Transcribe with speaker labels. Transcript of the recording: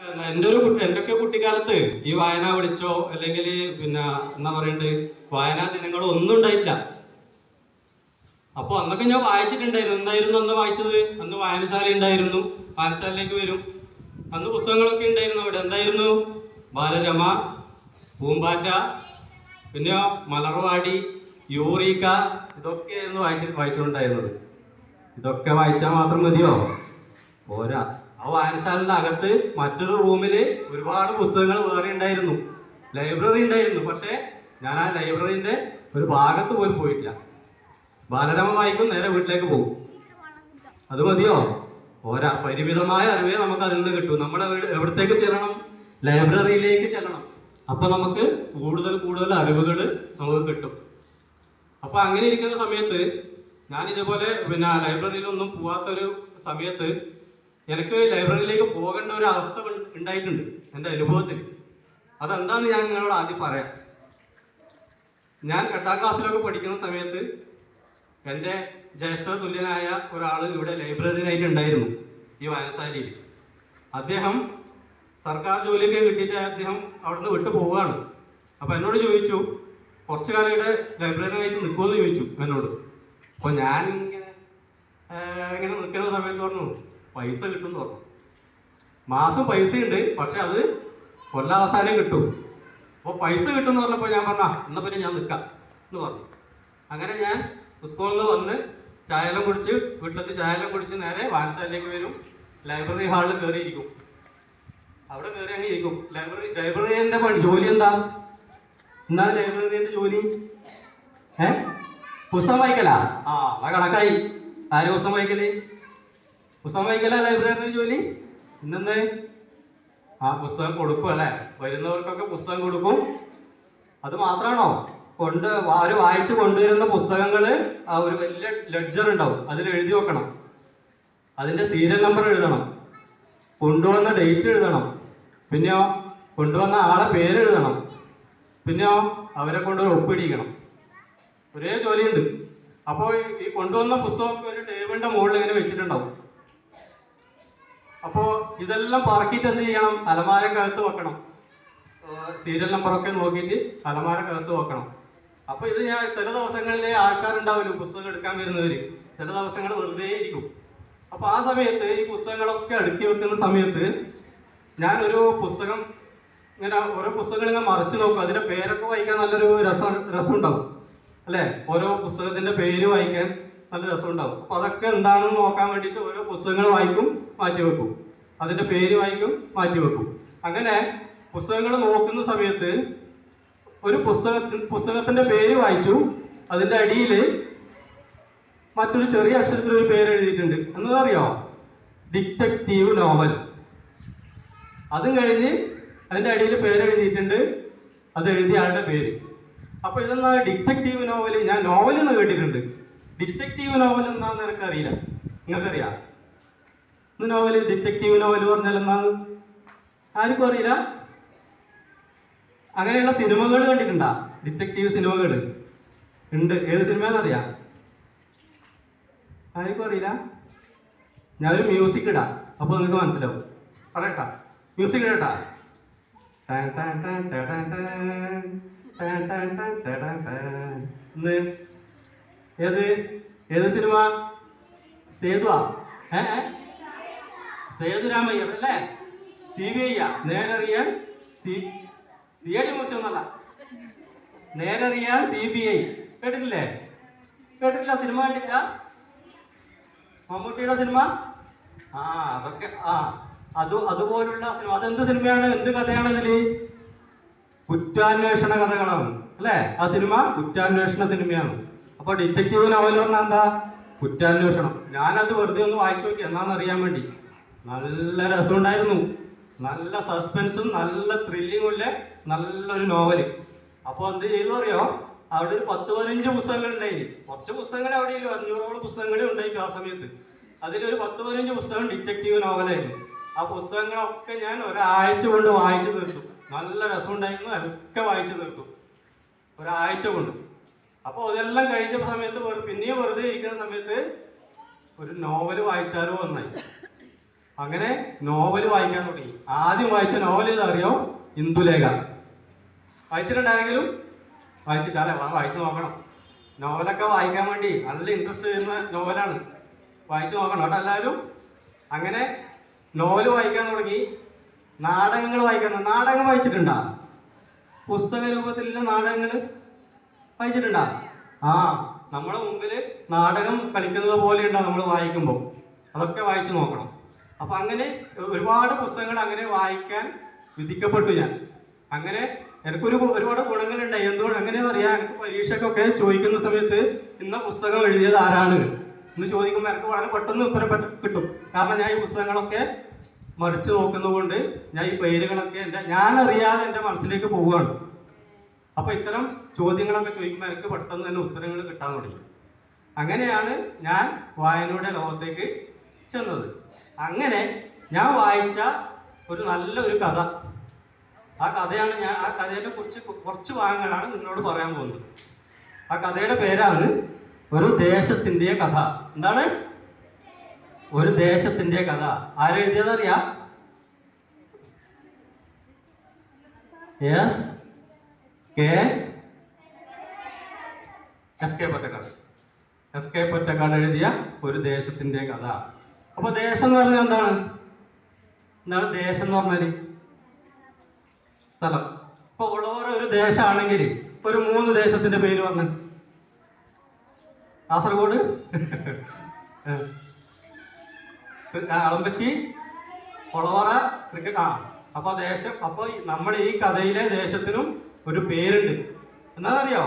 Speaker 1: എന്റെ ഒരു എന്റെയൊക്കെ കുട്ടിക്കാലത്ത് ഈ വായന വിളിച്ചോ അല്ലെങ്കിൽ പിന്നെ എന്താ പറയണ്ട് വായനാ ദിനങ്ങളോ ഒന്നും ഉണ്ടായിട്ടില്ല. അപ്പൊ അന്നൊക്കെ ഞാൻ വായിച്ചിട്ടുണ്ടായിരുന്നു. എന്തായിരുന്നു അന്ന് വായിച്ചത്? അന്ന് വായനശാല ഉണ്ടായിരുന്നു. വായനശാലയിലേക്ക് വരും. അന്ന് പുസ്തകങ്ങളൊക്കെ ഉണ്ടായിരുന്നു അവിടെ. എന്തായിരുന്നു? ബാലരമ പൂമ്പാറ്റ പിന്നെ മലർവാടി യൂറിക്ക ഇതൊക്കെയായിരുന്നു വായിച്ച് വായിച്ചുകൊണ്ടായിരുന്നത്. ഇതൊക്കെ വായിച്ചാൽ മാത്രം മതിയോ? പോരാ. ആ വായനശാലയുടെ അകത്ത് മറ്റൊരു റൂമിൽ ഒരുപാട് പുസ്തകങ്ങൾ വേറെ ഉണ്ടായിരുന്നു ലൈബ്രറി ഉണ്ടായിരുന്നു. പക്ഷേ ഞാൻ ആ ലൈബ്രറിന്റെ ഒരു ഭാഗത്ത് പോലും പോയിട്ടില്ല. ബാലരമ വായിക്കും നേരെ വീട്ടിലേക്ക് പോകും. അത് മതിയോ? ഓരാ പരിമിതമായ അറിവേ നമുക്ക് അതിൽ നിന്ന് കിട്ടും. നമ്മൾ എവിടത്തേക്ക് ചെല്ലണം? ലൈബ്രറിയിലേക്ക് ചെല്ലണം. അപ്പൊ നമുക്ക് കൂടുതൽ കൂടുതൽ അറിവുകൾ നമുക്ക് കിട്ടും. അപ്പൊ അങ്ങനെ ഇരിക്കുന്ന സമയത്ത് ഞാൻ ഇതുപോലെ പിന്നെ ലൈബ്രറിയിലൊന്നും പോവാത്തൊരു സമയത്ത് എനിക്ക് ലൈബ്രറിയിലേക്ക് പോകേണ്ട ഒരു അവസ്ഥ ഉണ്ടായിട്ടുണ്ട് എന്റെ അനുഭവത്തിൽ. അതെന്താന്ന് ഞാൻ നിങ്ങളോട് ആദ്യം പറയാം. ഞാൻ എട്ടാം ക്ലാസ്സിലൊക്കെ പഠിക്കുന്ന സമയത്ത് എന്റെ ജ്യേഷ്ഠ തുല്യനായ ഒരാൾ ഇവിടെ ലൈബ്രറിയിലായിട്ട് ഉണ്ടായിരുന്നു ഈ വായനശാലയിൽ. അദ്ദേഹം സർക്കാർ ജോലിയൊക്കെ കിട്ടിയിട്ട് അദ്ദേഹം അവിടുന്ന് വിട്ടു പോവുകയാണ്. അപ്പൊ എന്നോട് ചോദിച്ചു കുറച്ചു കാലം ഇവിടെ ലൈബ്രറിയിലായിട്ട് നിൽക്കുമെന്ന് ചോദിച്ചു എന്നോട്. അപ്പോൾ ഞാൻ ഇങ്ങനെ നിൽക്കുന്ന സമയത്ത് പറഞ്ഞു പൈസ കിട്ടും എന്ന് പറഞ്ഞു. മാസം പൈസ ഉണ്ട് പക്ഷെ അത് കൊല്ലാവസാനം കിട്ടും. അപ്പോൾ പൈസ കിട്ടും എന്ന് പറഞ്ഞപ്പോൾ ഞാൻ പറഞ്ഞ എന്നാ പിന്നെ ഞാൻ നിൽക്കാം എന്ന് പറഞ്ഞു. അങ്ങനെ ഞാൻ സ്കൂളിൽ നിന്ന് വന്ന് ചായലം കുടിച്ച് വീട്ടിലെത്തി. ചായലം കുടിച്ച് നേരെ വായനശാലയിലേക്ക് വരും. ലൈബ്രറി ഹാളിൽ കയറിയിരിക്കും. അവിടെ കയറി അങ്ങ് ഇരിക്കും. ലൈബ്രറി ലൈബ്രറിയന്റെ ജോലി എന്താ? എന്നാ ലൈബ്രറിയന്റെ ജോലി? ഏ? പുസ്തകം വായിക്കലാ? ആ അതാ കണക്കായി. ആര് പുസ്തകം വായിക്കൽ? പുസ്തകം വായിക്കല ലൈബ്രറിയുടെ ജോലി? ഇന്നെന്ന് ആ പുസ്തകം കൊടുക്കും അല്ലേ? വരുന്നവർക്കൊക്കെ പുസ്തകം കൊടുക്കും. അത് മാത്രമാണോ? കൊണ്ട് അവർ വായിച്ചു കൊണ്ടുവരുന്ന പുസ്തകങ്ങൾ ആ ഒരു വലിയ ലെഡ്ജർ ഉണ്ടാവും. അതിൽ എഴുതി വെക്കണം. അതിന്റെ സീരിയൽ നമ്പർ എഴുതണം. കൊണ്ടുവന്ന ഡേറ്റ് എഴുതണം. പിന്നെയോ കൊണ്ടുവന്ന ആളെ പേര് എഴുതണം. പിന്നെയോ അവരെ കൊണ്ട് ഒപ്പിടിക്കണം. ഒരേ ജോലിയുണ്ട്. അപ്പോൾ ഈ കൊണ്ടുവന്ന പുസ്തകമൊക്കെ ഒരു ടേബിളിന്റെ മുകളിൽ ഇങ്ങനെ വെച്ചിട്ടുണ്ടാവും. അപ്പോൾ ഇതെല്ലാം പറക്കിയിട്ട് എന്ത് ചെയ്യണം? അലമാരക്കകത്ത് വെക്കണം. സീരിയൽ നമ്പറൊക്കെ നോക്കിയിട്ട് അലമാരക്കകത്ത് വെക്കണം. അപ്പൊ ഇത് ഞാൻ ചില ദിവസങ്ങളിലെ ആൾക്കാരുണ്ടാവില്ല പുസ്തകം എടുക്കാൻ വരുന്നവര്. ചില ദിവസങ്ങൾ വെറുതെ ഇരിക്കും. അപ്പൊ ആ സമയത്ത് ഈ പുസ്തകങ്ങളൊക്കെ അടുക്കി വെക്കുന്ന സമയത്ത് ഞാൻ ഒരു പുസ്തകം ഇങ്ങനെ ഓരോ പുസ്തകങ്ങൾ ഇങ്ങനെ മറിച്ച് നോക്കും. അതിന്റെ പേരൊക്കെ വായിക്കാൻ നല്ലൊരു രസം രസം ഉണ്ടാവും അല്ലെ? ഓരോ പുസ്തകത്തിന്റെ പേര് വായിക്കാൻ നല്ല രസം ഉണ്ടാവും അപ്പൊ അതൊക്കെ എന്താണെന്ന് നോക്കാൻ വേണ്ടിയിട്ട് ഓരോ പുസ്തകങ്ങൾ വായിക്കും മാറ്റി വെക്കും. അതിന്റെ പേര് വായിക്കും മാറ്റി വെക്കും. അങ്ങനെ പുസ്തകങ്ങൾ നോക്കുന്ന സമയത്ത് ഒരു പുസ്തകത്തിൽ പുസ്തകത്തിന്റെ പേര് വായിച്ചു. അതിന്റെ അടിയിൽ മറ്റൊരു ചെറിയ അക്ഷരത്തിൽ ഒരു പേര് എഴുതിയിട്ടുണ്ട്. എന്നതറിയോ? Detective novel. അതും കഴിഞ്ഞ് അതിന്റെ അടിയിൽ പേര് എഴുതിയിട്ടുണ്ട്. അത് എഴുതിയ ആളുടെ പേര്. അപ്പോൾ ഇതെന്നാ ഡിറ്റക്റ്റീവ് നോവൽ ഞാൻ നോവൽ എന്ന് കേട്ടിട്ടുണ്ട്. ഡിറ്റക്റ്റീവ് നോവൽ എന്താന്ന് നിനക്ക് അറിയില്ല? നിങ്ങൾക്കറിയാം? നോവൽ ഡിറ്റക്റ്റീവ് നോവൽ പറഞ്ഞാൽ എന്താന്ന് ആർക്കും അറിയില്ല? അങ്ങനെയുള്ള സിനിമകൾ കണ്ടിട്ടുണ്ടാ? ഡിറ്റക്റ്റീവ് സിനിമകൾ. ഉണ്ട്. ഏത് സിനിമയെന്നറിയാം ആർക്കും അറിയില്ല? ഞാനൊരു മ്യൂസിക് ഇടാ. അപ്പോൾ നിങ്ങൾക്ക് മനസ്സിലാവും. പറയട്ടാ. മ്യൂസിക് ഇടട്ടാ. ഇന്ന് ഏത്? ഏത് സിനിമ? സേതുവാ? ഏ? സേതുരാമയ്യർ അല്ലേ? C B I Nerariyan C C I D museum എന്നല്ല നേരറിയാൻ സി ബി ഐ. കേട്ടിട്ടില്ലേ? കേട്ടിട്ടില്ല സിനിമ കണ്ടില്ല മമ്മൂട്ടിയുടെ സിനിമ? ആ അതൊക്കെ ആ. അത് അതുപോലുള്ള സിനിമ. അതെന്ത് സിനിമയാണ്? എന്ത് കഥയാണ് ഇതിൽ കുറ്റാന്വേഷണ കഥകളാണ്. അല്ലേ? ആ സിനിമ കുറ്റാന്വേഷണ സിനിമയാണ്. അപ്പൊ ഡിറ്റക്റ്റീവ് നോവൽ പറഞ്ഞാൽ എന്താ? കുറ്റാന്വേഷണം. ഞാനത് വെറുതെ ഒന്ന് വായിച്ചു നോക്കി. എന്നാന്ന് അറിയാൻ വേണ്ടി. നല്ല രസമുണ്ടായിരുന്നു. നല്ല സസ്പെൻസും നല്ല ത്രില്ലിങ്ങും ഉള്ള നല്ലൊരു നോവൽ അപ്പോൾ എന്ത് ചെയ്തു അറിയോ? അവിടെ ഒരു പത്ത് പതിനഞ്ച് പുസ്തകങ്ങൾ ഉണ്ടായി കുറച്ച് പുസ്തകങ്ങൾ അവിടെ ഇല്ല. അഞ്ഞൂറോളം പുസ്തകങ്ങളേ ഉണ്ടായിട്ടു ആ സമയത്ത്. അതിലൊരു പത്ത് പതിനഞ്ച് പുസ്തകം ഡിറ്റക്റ്റീവ് നോവലായിരുന്നു ആ പുസ്തകങ്ങളൊക്കെ ഞാൻ ഒരാഴ്ച കൊണ്ട് വായിച്ചു തീർത്തു. നല്ല രസമുണ്ടായിരുന്നു. അതൊക്കെ വായിച്ചു തീർത്തു. ഒരാഴ്ച കൊണ്ട്. അപ്പോൾ അതെല്ലാം കഴിഞ്ഞ സമയത്ത് പിന്നെയും വെറുതെ ഇരിക്കുന്ന സമയത്ത് ഒരു നോവൽ വായിച്ചാലോ എന്നായി. അങ്ങനെ നോവൽ വായിക്കാൻ തുടങ്ങി. ആദ്യം വായിച്ച നോവൽ ഏതറിയോ? ഇന്ദുലേഖ. വായിച്ചിട്ടുണ്ടായിരുന്നെങ്കിലും വായിച്ചിട്ടല്ലേ വായിച്ചു നോക്കണം. നോവലൊക്കെ വായിക്കാൻ വേണ്ടി നല്ല ഇൻട്രസ്റ്റ് ചെയ്യുന്ന നോവലാണ്. വായിച്ചു നോക്കണം കേട്ടോ എല്ലാവരും. അങ്ങനെ നോവൽ വായിക്കാൻ തുടങ്ങി. നാടകങ്ങൾ വായിക്കാൻ നാടകം വായിച്ചിട്ടുണ്ടാ? പുസ്തക രൂപത്തിലുള്ള നാടകങ്ങൾ വായിച്ചിട്ടുണ്ടാ? ആ നമ്മളെ മുമ്പിൽ നാടകം കളിക്കുന്നത് പോലെ നമ്മൾ വായിക്കുമ്പോൾ അതൊക്കെ വായിച്ചു നോക്കണം. അപ്പം അങ്ങനെ ഒരുപാട് പുസ്തകങ്ങൾ അങ്ങനെ വായിക്കാൻ വിധിക്കപ്പെട്ടു ഞാൻ. അങ്ങനെ എനിക്കൊരു ഒരുപാട് ഗുണങ്ങളുണ്ടായി എന്തുകൊണ്ട് അങ്ങനെയെന്ന് അറിയാം എനിക്ക് പരീക്ഷയ്ക്കൊക്കെ ചോദിക്കുന്ന സമയത്ത് ഇന്ന പുസ്തകം എഴുതിയത് ആരാണ്? എന്ന് ചോദിക്കുമ്പോൾ എനിക്ക് വളരെ പെട്ടെന്ന് ഉത്തരം കിട്ടും. കാരണം ഞാൻ ഈ പുസ്തകങ്ങളൊക്കെ മറിച്ച് നോക്കുന്നതുകൊണ്ട് ഞാൻ ഈ പേരുകളൊക്കെ എന്റെ ഞാൻ അറിയാതെ എന്റെ മനസ്സിലേക്ക് പോവുകയാണ്. അപ്പൊ ഇത്തരം ചോദ്യങ്ങളൊക്കെ ചോദിക്കുമ്പോൾ എനിക്ക് പെട്ടെന്ന് തന്നെ ഉത്തരങ്ങൾ കിട്ടാൻ തുടങ്ങി. അങ്ങനെയാണ് ഞാൻ വായനയുടെ ലോകത്തേക്ക് ചെന്നത്. അങ്ങനെ ഞാൻ വായിച്ച ഒരു നല്ല ഒരു കഥ. ആ കഥയാണ് ഞാൻ ആ കഥയെ കുറിച്ച് കുറച്ച് ഭാഗങ്ങളാണ് നിങ്ങളോട് പറയാൻ പോകുന്നത്. ആ കഥയുടെ പേരാണ് ഒരു ദേശത്തിന്റെ കഥ. എന്താണ്? ഒരു ദേശത്തിന്റെ കഥ. ആരെഴുതിയതറിയാം? Yes K S K Pottekkatt. S K Pottekkatt എഴുതിയ ഒരു ദേശത്തിന്റെ കഥ. അപ്പൊ ദേശം എന്ന് പറഞ്ഞാൽ എന്താണ്? എന്താണ് ദേശം എന്ന് പറഞ്ഞാൽ? സ്ഥലം. ഇപ്പൊ ഉള്ളവർ ഒരു ദേശമാണെങ്കിൽ ഒരു മൂന്ന് ദേശത്തിന്റെ പേര് പറഞ്ഞു. കാസർഗോഡ്. അളമ്പച്ചി. കൊളവറ ആ അപ്പൊ ദേശം അപ്പൊ നമ്മൾ ഈ കഥയിലെ ദേശത്തിനും ഒരു പേരുണ്ട്. എന്താണെന്നറിയോ